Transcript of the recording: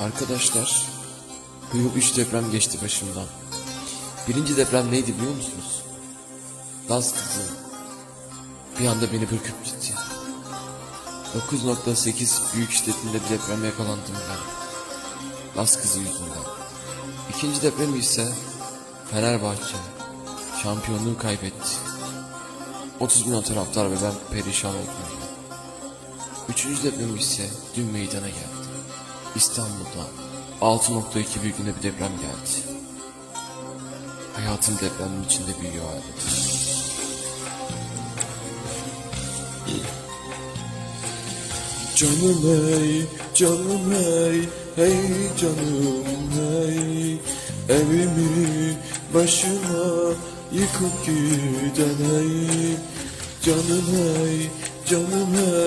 Arkadaşlar, bu yıl üç deprem geçti başımdan. Birinci deprem neydi biliyor musunuz? Laz kızı bir anda beni bırakıp gitti. 9.8 büyük şiddetinde bir depreme yakalandım ben. Laz kızı yüzünden. İkinci deprem ise Fenerbahçe şampiyonluğu kaybetti. 30 bin taraftar ve ben perişan oldum. Üçüncü deprem ise dün meydana geldi. İstanbul'da 6.2 büyüklüğünde bir deprem geldi. Hayatım depremin içinde büyüyor adeta. Canım hey, canım hey, hey canım hey Evimi başıma yıkıp giden hey Canım hey, canım hey